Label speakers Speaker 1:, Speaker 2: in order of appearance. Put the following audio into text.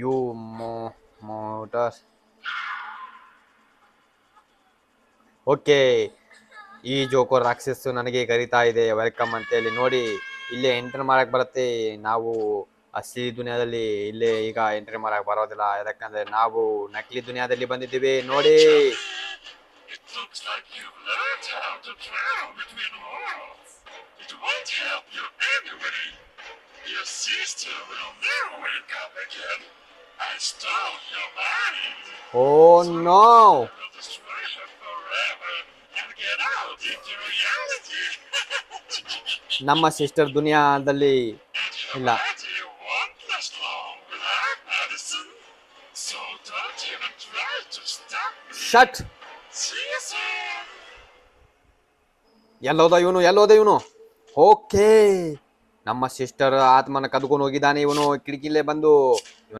Speaker 1: you more motors okay ಈ ಜೋಕೋರ್ ರಾಕ್ಷಸ್ ನನಗೆ ಕರಿತಾ ಇದೆ. ವೆಲ್ಕಮ್ ಅಂತ ಹೇಳಿ ನೋಡಿ, ಇಲ್ಲೇ ಎಂಟ್ರಿ ಮಾಡಕ್ಕೆ ಬರುತ್ತೆ. ನಾವು ಅಸಿ ದುನಿಯಾದಲ್ಲಿ ಇಲ್ಲೇ ಈಗ ಎಂಟ್ರಿ ಮಾಡಕ್ ಬರೋದಿಲ್ಲ. ಯಾಕಂದ್ರೆ ನಾವು ನಕಲಿ ದುನಿಯಾದಲ್ಲಿ ಬಂದಿದ್ದೀವಿ. ನೋಡಿ.
Speaker 2: Oh no!
Speaker 1: ನಮ್ಮ ಸಿಸ್ಟರ್ ದುನಿಯಾದಲ್ಲಿ ಇಲ್ಲ. ಶಟ್ ಎಲ್ಲೋದ ಇವನು? ಎಲ್ಲೋದ ಇವನು? ಓಕೆ ನಮ್ಮ ಸಿಸ್ಟರ್ ಆತ್ಮನ ಕದ್ಕೊಂಡು ಹೋಗಿದ್ದಾನೆ ಇವನು. ಕಿಡಕಿಲ್ಲೇ ಬಂದು.